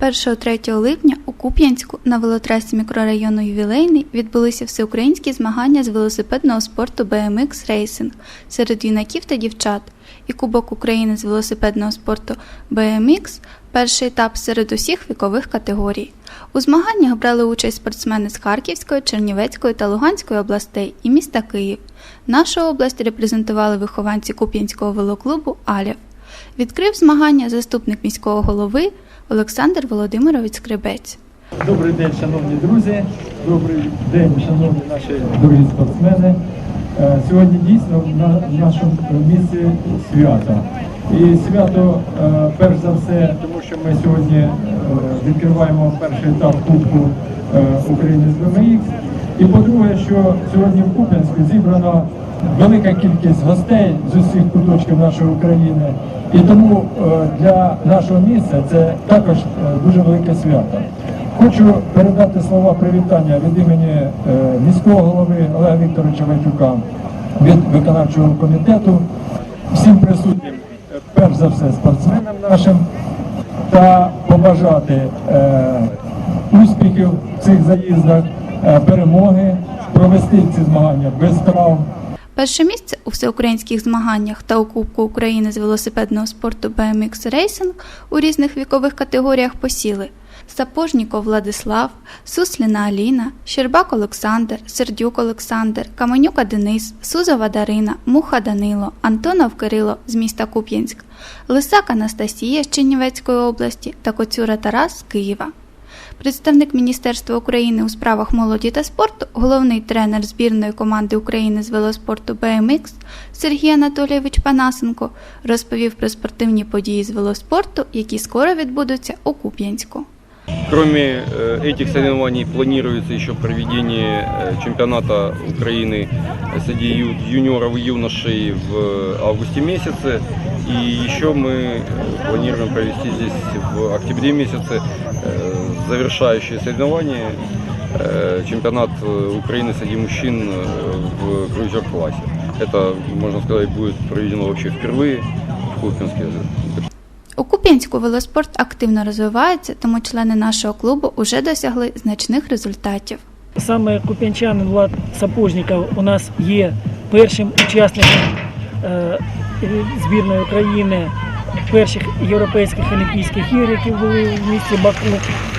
1-3 липня у Куп'янську на велотрасі мікрорайону Ювілейний відбулися всеукраїнські змагання з велосипедного спорту BMX Racing серед юнаків та дівчат і Кубок України з велосипедного спорту BMX – перший етап серед усіх вікових категорій. У змаганнях брали участь спортсмени з Харківської, Чернівецької та Луганської областей і міста Київ. Нашу область репрезентували вихованці Куп'янського велоклубу Алєв. Відкрив змагання заступник міського голови Олександр Володимирович Скребець. Добрий день, шановні друзі. Добрий день, шановні наші дорогі спортсмени. Е, Сьогодні дійсно на нашому місці свято. І свято, е, перш за все, тому що ми сьогодні е, відкриваємо перший етап Кубку України з БМХ. І по-друге, що сьогодні в Куп'янську зібрано велика кількість гостей з усіх куточків нашої України. І тому е, для нашого місця це також е, дуже велике свято. Хочу передати слова привітання від імені е, міського голови Олега Вікторовича Вайтюка, від виконавчого комітету, всім присутнім, перш за все, спортсменам нашим та побажати успіхів в цих заїздах, перемоги, провести ці змагання без травм. Перше місце у всеукраїнських змаганнях та у Кубку України з велосипедного спорту BMX Racing у різних вікових категоріях посіли Сапожніков Владислав, Сусліна Аліна, Щербак Олександр, Сердюк Олександр, Каменюка Денис, Сузова Дарина, Муха Данило, Антонов Кирило з міста Куп'янськ, Лисак Анастасія з Чернівецької області та Коцюра Тарас з Києва. Представник Міністерства України у справах молоді та спорту, головний тренер збірної команди України з велоспорту BMX Сергій Анатолійович Панасенко розповів про спортивні події з велоспорту, які скоро відбудуться у Куп'янську. Кроме э, этих соревнований планируется еще проведение э, чемпионата Украины среди ю- юниоров и юношей в августе месяце. И еще мы э, планируем провести здесь в октябре месяце э, завершающие соревнования э, чемпионат э, Украины среди мужчин э, в круизер-классе. Это, можно сказать, будет проведено вообще впервые в Купинске. У Куп'янську велоспорт активно розвивається, тому члени нашого клубу вже досягли значних результатів. Саме куп'янчанин Влад Сапожніков у нас є першим учасником е, збірної України перших європейських олімпійських ігор, які були в місті Баку.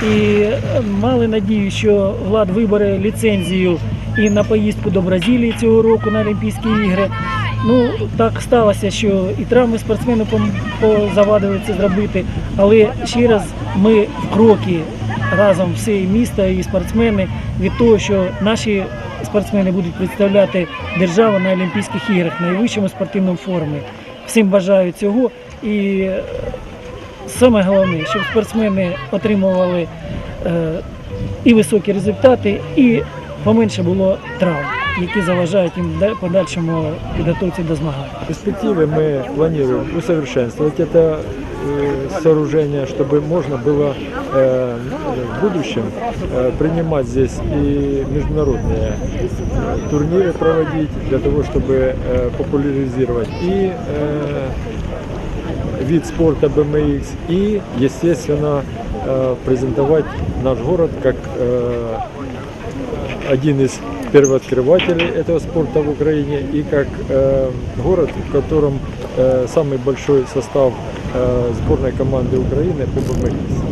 І е, мали надію, що Влад вибере ліцензію і на поїздку до Бразилії цього року на Олімпійські ігри. Ну так сталося, що і травми спортсмену позавадили це зробити, але ще раз ми в кроки разом все місто і спортсмени від того, що наші спортсмени будуть представляти державу на Олімпійських іграх найвищому спортивному форумі. Всім бажаю цього. І е, саме головне, щоб спортсмени отримували е, і високі результати, і поменше було травм, які заважають їм в подальшому підготовці до змагань. В перспективе мы планируем усовершенствовать это э, сооружение, чтобы можно было э, в будущем э, принимать здесь и международные э, турниры проводить для того, чтобы э, популяризировать и э, вид спорта BMX и, естественно, э, презентовать наш город как э, один из первооткрывателей этого спорта в Украине и как э, город, в котором э, самый большой состав э, сборной команды Украины по BMX.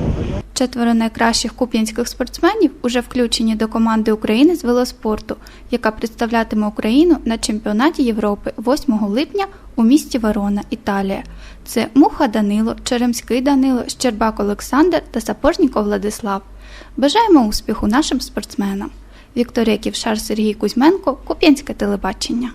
Четверо найкращих куп'янських спортсменів уже включені до команди України з велоспорту, яка представлятиме Україну на чемпіонаті Європи 8 липня у місті Верона, Італія. Це Муха Данило, Черемський Данило, Щербак Олександр та Сапожніков Владислав. Бажаємо успіху нашим спортсменам. Вікторія Ківшар, Сергій Кузьменко, Куп'янське телебачення.